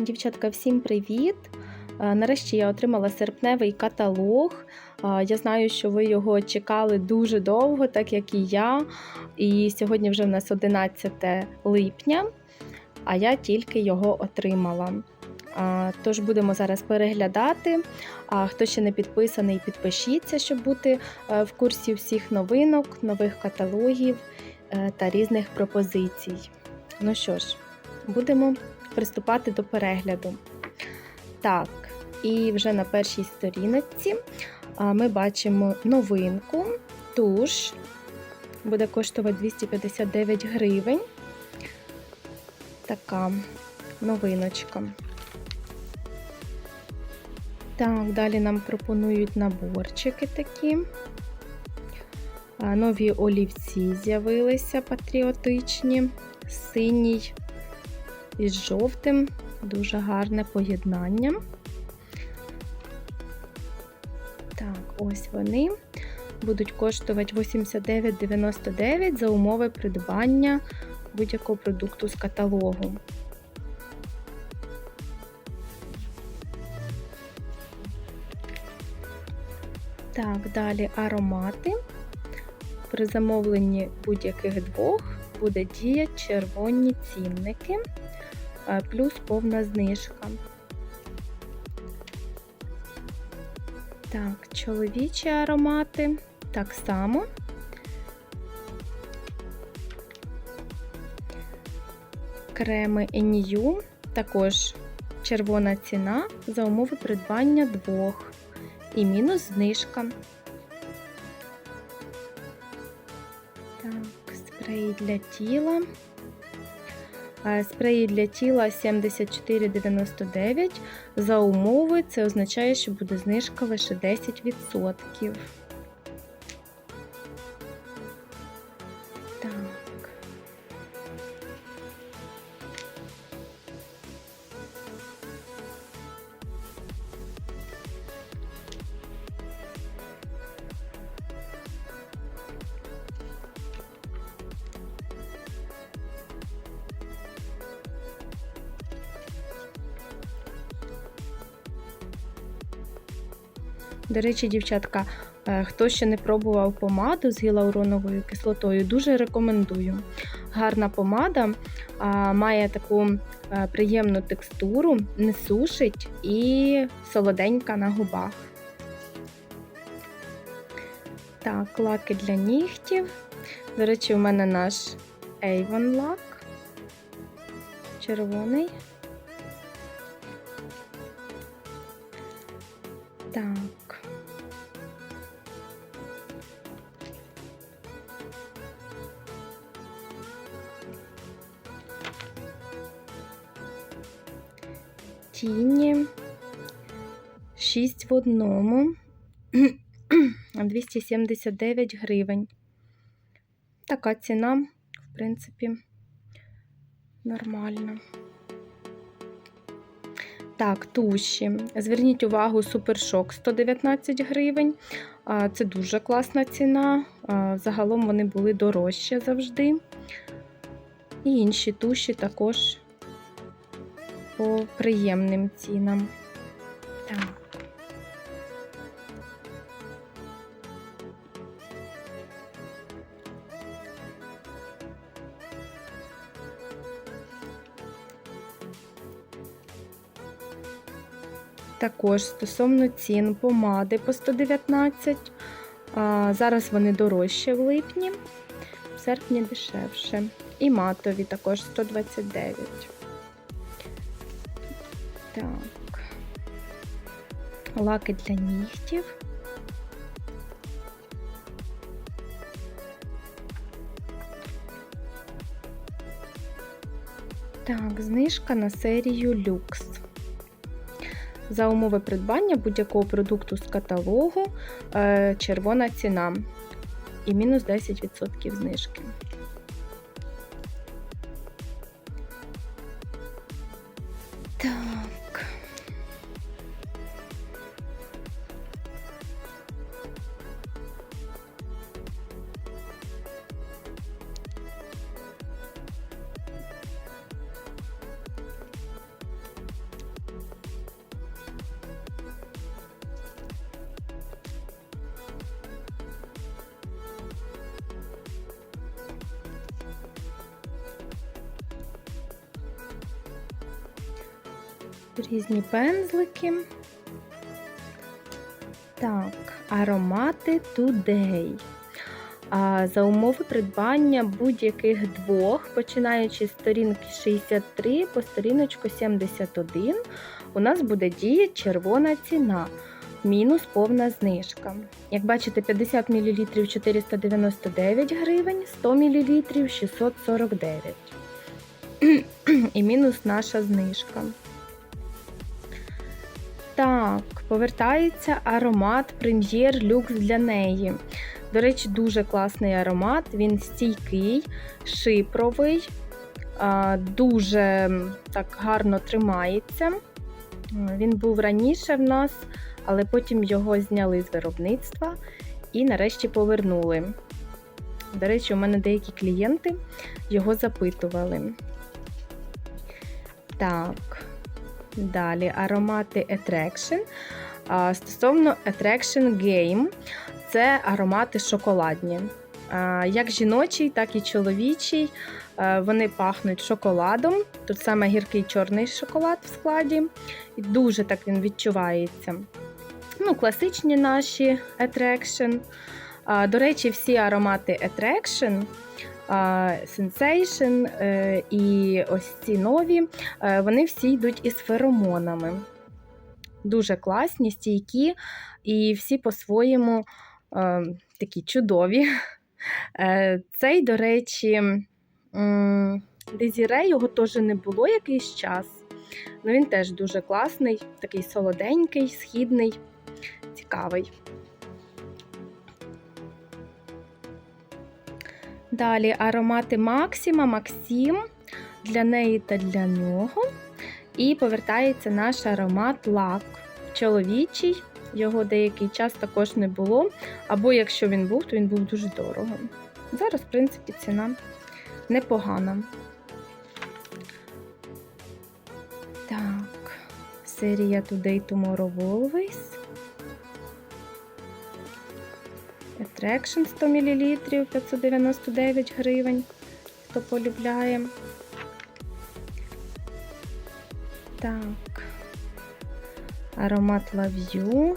Дівчатка, всім привіт! Е, Нарешті я отримала серпневий каталог. Е, Я знаю, що ви його чекали дуже довго, так як і я. І сьогодні вже в нас 11 липня, а я тільки його отримала. Е, Тож будемо зараз переглядати. А хто ще не підписаний, підпишіться, щоб бути в курсі всіх новинок, нових каталогів та різних пропозицій. Ну що ж, будемо приступати до перегляду. Так, і вже на першій сторіночці ми бачимо новинку. Туш буде коштувати 259 гривень. Така новиночка. Так, далі нам пропонують наборчики такі. Нові олівці з'явилися патріотичні, синій із жовтим, дуже гарне поєднання. Так, ось вони будуть коштувати 89,99 за умови придбання будь-якого продукту з каталогу. Так, далі аромати. При замовленні будь-яких двох буде діяти червоні цінники плюс повна знижка. Так, чоловічі аромати так само. Креми Енію, також червона ціна за умови придбання двох і мінус знижка. Так, спрей для тіла. Е, Спреї для тіла 74,99. За умови це означає, що буде знижка лише 10%. До речі, дівчатка, е, хто ще не пробував помаду з гіалуроновою кислотою, дуже рекомендую. Гарна помада має таку е, приємну текстуру, не сушить і солоденька на губах. Так, лаки для нігтів. До речі, у мене наш Avon лак. Червоний. Так. Тіні. 6 в одному. 279 гривень. Така ціна, в принципі, нормальна. Так, туші. Зверніть увагу, супершок 119 гривень. Це дуже класна ціна. Загалом вони були дорожчі завжди. І інші туші також по приємним цінам. Так. Також стосовно цін помади по 119. А, Зараз вони дорожчі в липні, в серпні дешевше. І матові також 129. Так. Лаки для нігтів. Так, знижка на серію люкс. За умови придбання будь-якого продукту з каталогу е, червона ціна і мінус 10% знижки. Різні пензлики. Так, аромати. А за умови придбання будь-яких двох, починаючи з сторінки 63 по сторіночку 71, у нас буде діяти червона ціна. Мінус повна знижка. Як бачите, 50 мл 499 гривень, 100 мл 649. І мінус наша знижка. Так, повертається аромат прем'єр люкс для неї. До речі, дуже класний аромат. Він стійкий, шипровий, дуже так гарно тримається. Він був раніше в нас, але потім його зняли з виробництва і нарешті повернули. До речі, у мене деякі клієнти його запитували. Так, далі аромати Attraction. Стосовно Attraction Game, це аромати шоколадні. Як жіночий, так і чоловічий. Вони пахнуть шоколадом. Тут саме гіркий чорний шоколад в складі. І дуже так він відчувається. Ну, класичні наші Attraction. До речі, всі аромати Attraction, Е, і ось ці нові, е, вони всі йдуть із феромонами. Дуже класні, стійкі, і всі по-своєму е, такі чудові. Е, Цей, до речі, Дезіре його теж не було якийсь час. але він теж дуже класний, такий солоденький, східний, цікавий. Далі аромати Максима, Максим для неї та для нього. І повертається наш аромат лак. Чоловічий, його деякий час також не було. Або якщо він був, то він був дуже дорогим. Зараз, в принципі, ціна непогана. Так, серія Today Tomorrow Always. Attraction 100 мл 599 гривень. Хто полюбляє. Так. Аромат You.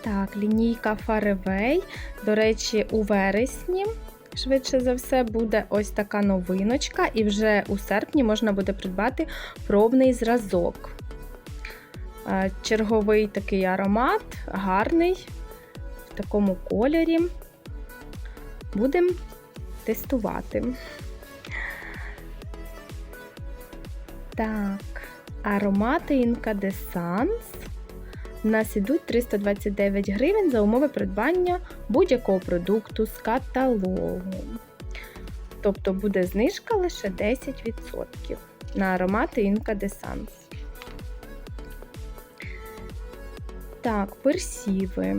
Так, лінійка Faraway. До речі, у вересні, швидше за все, буде ось така новиночка, і вже у серпні можна буде придбати пробний зразок. Черговий такий аромат, гарний, в такому кольорі. Будемо тестувати. Так, аромати Incandescence. У нас ідуть 329 гривень за умови придбання будь-якого продукту з каталогу. Тобто буде знижка лише 10% на аромати Incandescence. Так, персіви.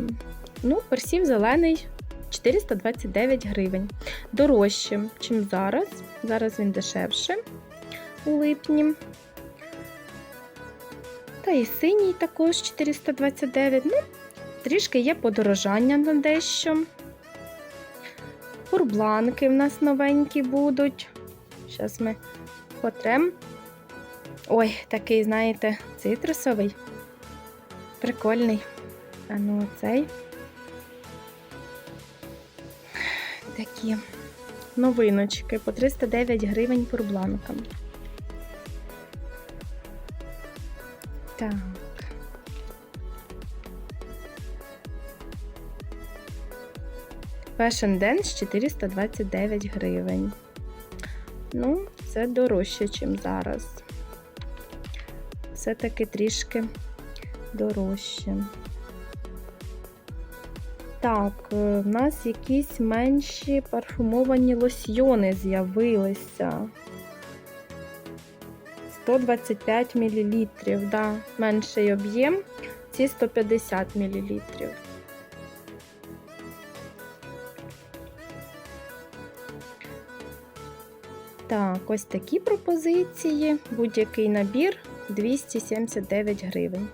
Ну, персів зелений 429 гривень. Дорожче, ніж зараз. Зараз він дешевше у липні. Та і синій також 429. Ну, трішки є подорожання на дещо. Пурбланки в нас новенькі будуть. Зараз ми потрем. Ой, такий, знаєте, цитрусовий. Прикольний. А ну оцей. Такі новиночки по 309 гривень пурбланкам. Так. Fashion Dance 429 гривень. Ну, це дорожче, ніж зараз. Все-таки трішки дорожче. Так, е, в нас якісь менші парфумовані лосьйони з'явилися. 125 мл, да, менший об'єм, ці 150 мл. Так, ось такі пропозиції. Будь-який набір 279 гривень.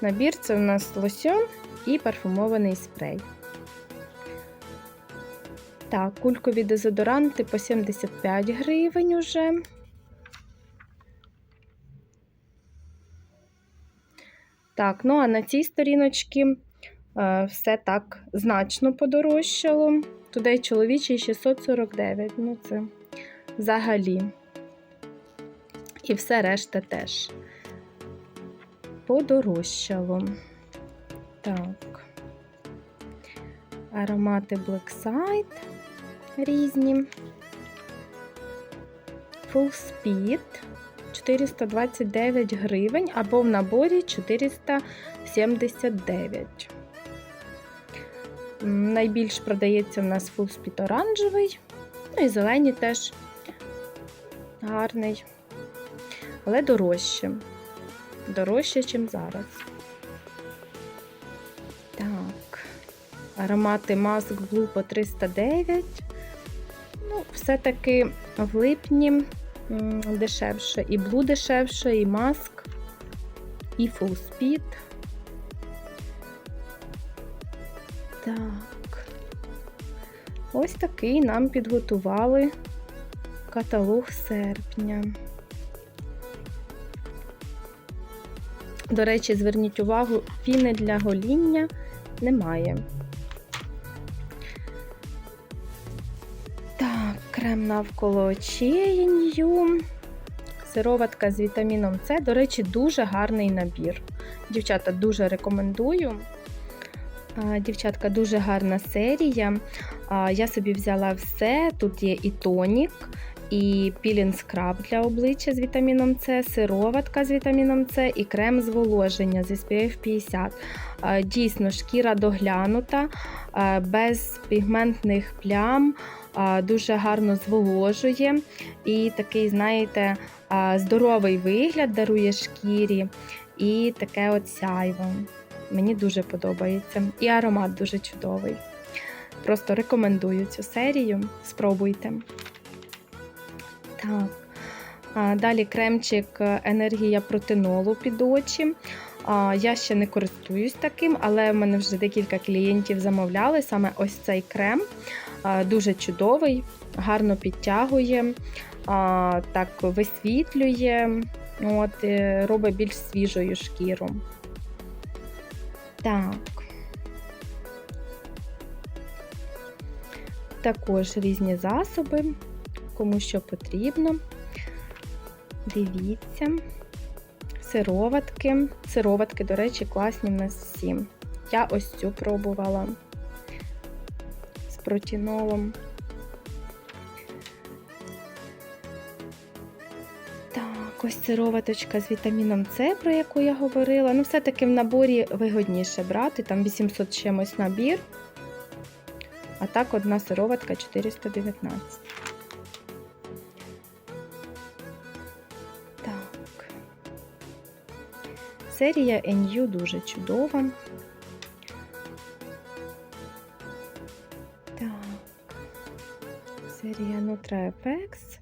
Набір це у нас лосьон і парфумований спрей. Так, кулькові дезодоранти по 75 гривень уже. Так, ну а на цій сторіночці е, все так значно подорожчало. Туди чоловічий 649. Ну, це взагалі. І все решта теж подорожчало. Так. Аромати Black Side різні. Full Speed 429 гривень або в наборі 479. М, Найбільш продається в нас Full Speed оранжевий. Ну і зелені теж гарний. Але дорожче. Дорожче, ніж зараз. Так. Аромати Mask Blue по 309. Ну, все-таки в липні дешевше. І Blue дешевше, і Mask, і Full Speed. Так. Ось такий нам підготували каталог серпня. До речі, зверніть увагу, піни для гоління немає. Так, крем навколо New. Сироватка з вітаміном С. До речі, дуже гарний набір. Дівчата, дуже рекомендую. Дівчатка, дуже гарна серія. Я собі взяла все. Тут є і тонік, і пілінг скраб для обличчя з вітаміном С, сироватка з вітаміном С і крем зволоження з SPF 50. Дійсно, шкіра доглянута, без пігментних плям, дуже гарно зволожує. І такий, знаєте, здоровий вигляд дарує шкірі. І таке от сяйво. Мені дуже подобається. І аромат дуже чудовий. Просто рекомендую цю серію. Спробуйте. Так. Далі кремчик енергія протинолу під очі. Я ще не користуюсь таким, але в мене вже декілька клієнтів замовляли саме ось цей крем. Дуже чудовий, гарно підтягує, так висвітлює, от, е, робить більш свіжою шкіру. Так. Також різні засоби, кому що потрібно. Дивіться. Сироватки. Сироватки, до речі, класні в нас всі. Я ось цю пробувала з протінолом. Так, ось сироваточка з вітаміном С, про яку я говорила. Ну, все-таки в наборі вигодніше брати, там 800 чимось набір. А так одна сироватка 419. Серія NU дуже чудова. Так. Серія NutraFX.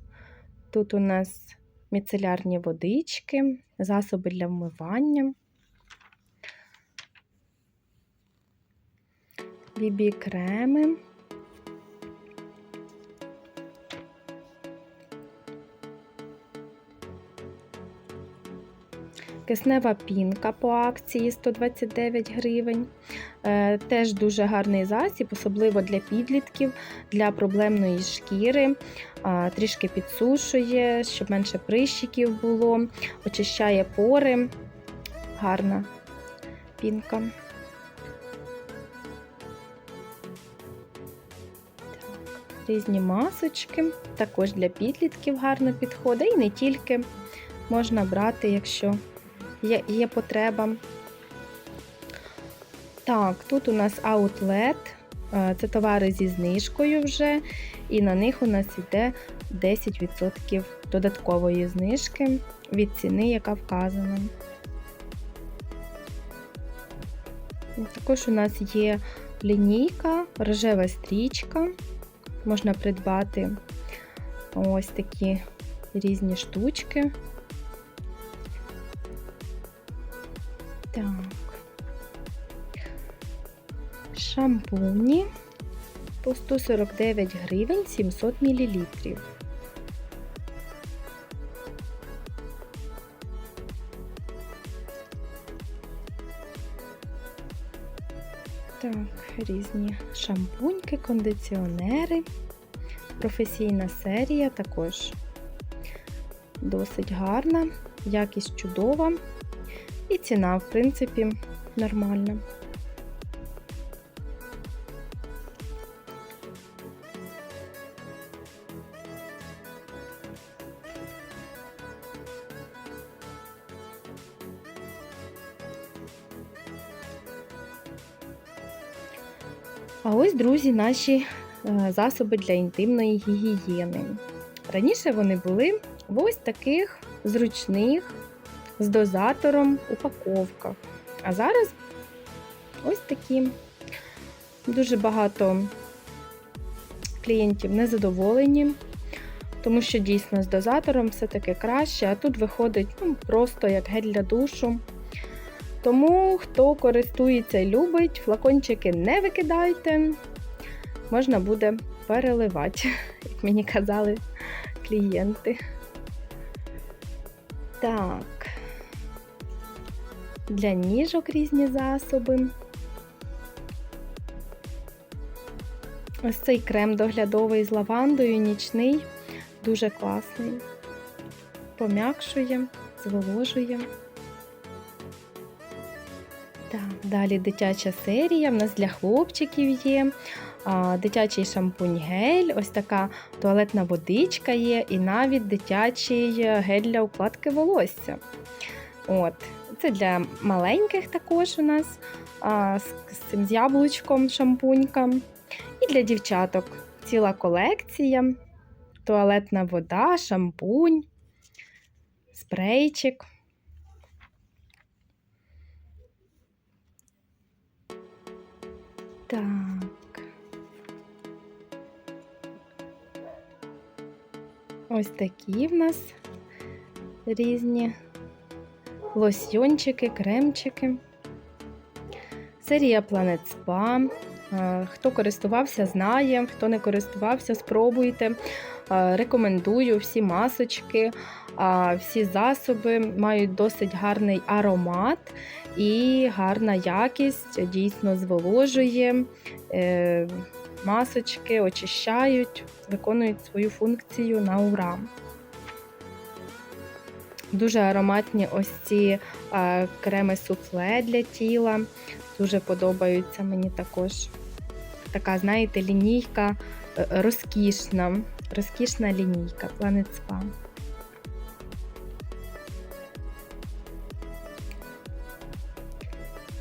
Тут у нас міцелярні водички, засоби для вмивання. Бібі-креми. Киснева пінка по акції 129 гривень. Е, Теж дуже гарний засіб, особливо для підлітків, для проблемної шкіри. Трішки підсушує, щоб менше прищиків було, очищає пори. Гарна пінка. Різні масочки, також для підлітків гарно підходить. І не тільки можна брати, якщо є, є потреба. Так, тут у нас аутлет. Це товари зі знижкою вже, і на них у нас йде 10% додаткової знижки від ціни, яка вказана. Також у нас є лінійка, рожева стрічка. Можна придбати ось такі різні штучки. Шампуні. по 149 гривень 700 мл. Так, різні шампуньки, кондиціонери. Професійна серія також досить гарна, якість чудова і ціна, в принципі, нормальна. А ось, друзі, наші е, засоби для інтимної гігієни. Раніше вони були в ось таких зручних з дозатором упаковках. А зараз ось такі. Дуже багато клієнтів незадоволені, тому що дійсно з дозатором все-таки краще, а тут виходить ну, просто як гель для душу. Тому, хто користується і любить, флакончики не викидайте, можна буде переливати, як мені казали клієнти. Так, для ніжок різні засоби. Ось цей крем доглядовий з лавандою, нічний, дуже класний. Пом'якшує, зволожує. Так, далі дитяча серія. В нас для хлопчиків є. Дитячий шампунь-гель, ось така туалетна водичка є, і навіть дитячий гель для укладки волосся. От. Це для маленьких також у нас а, з, з цим з яблучком шампунька. І для дівчаток ціла колекція, туалетна вода, шампунь, спрейчик. Так. Ось такі в нас різні лосьйончики, кремчики. Серія Planet Spa. Е, Хто користувався, знає, хто не користувався, спробуйте. Е, Рекомендую всі масочки, всі засоби мають досить гарний аромат і гарна якість, дійсно зволожує. Е, Масочки очищають, виконують свою функцію на ура. Дуже ароматні ось ці креми суфле для тіла. Дуже подобаються мені також. Така, знаєте, лінійка е, розкішна, розкішна лінійка Planet Spa.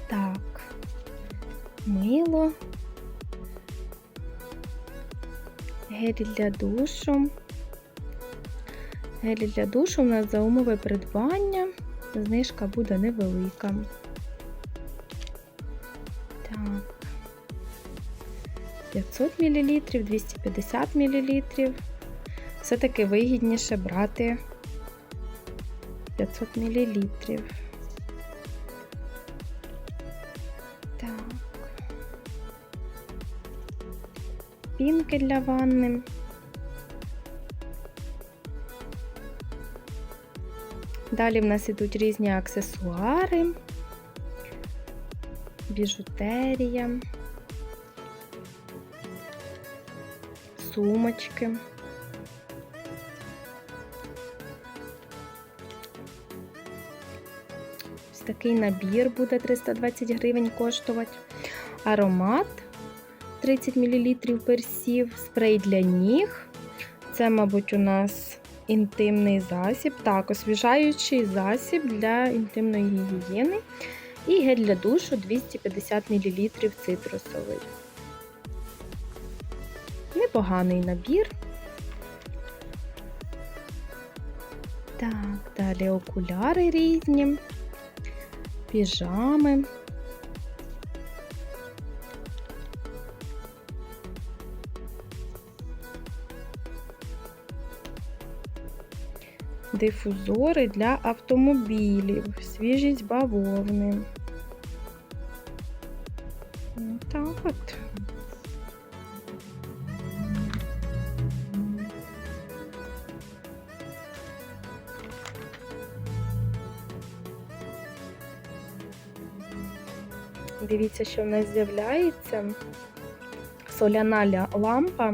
Так, мило. Гель для душу. Гель для душу у нас за умови придбання. Знижка буде невелика. 500 мл, 250 мл. Все-таки вигідніше брати 500 мл. Так. Пінки для ванни. Далі в нас ідуть різні аксесуари, біжутерія, сумочки. Ось такий набір буде 320 гривень коштувати. Аромат 30 мл персів, спрей для ніг. Це, мабуть, у нас інтимний засіб, так, освіжаючий засіб для інтимної гігієни. І гель для душу 250 мл цитрусовий. Непоганий набір. Так, далі окуляри різні, піжами. Дифузори для автомобілів, свіжість бавовни. Дивіться, що в нас з'являється соляна лампа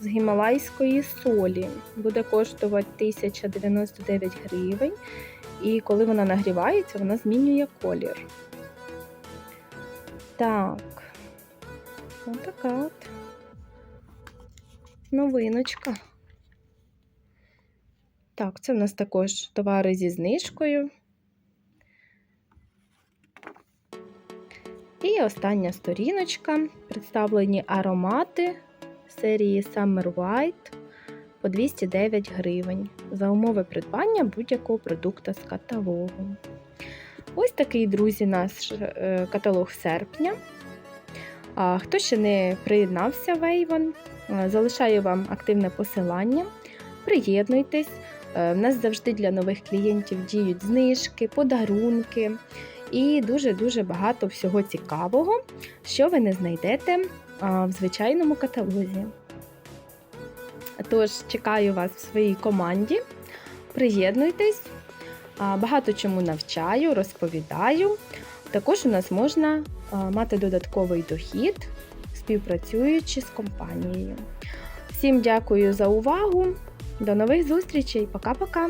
з гімалайської солі. Буде коштувати 1099 гривень. І коли вона нагрівається, вона змінює колір. Так, ось от новиночка. Так, це в нас також товари зі знижкою. І остання сторіночка. Представлені аромати серії Summer White по 209 гривень за умови придбання будь-якого продукту з каталогу. Ось такий, друзі, наш е, каталог серпня. Хто ще не приєднався в Avon, залишаю вам активне посилання. Приєднуйтесь. Е, В нас завжди для нових клієнтів діють знижки, подарунки і дуже-дуже багато всього цікавого, що ви не знайдете в звичайному каталозі. Тож, чекаю вас в своїй команді. Приєднуйтесь, багато чому навчаю, розповідаю. Також у нас можна мати додатковий дохід, співпрацюючи з компанією. Всім дякую за увагу. До нових зустрічей. Пока-пока!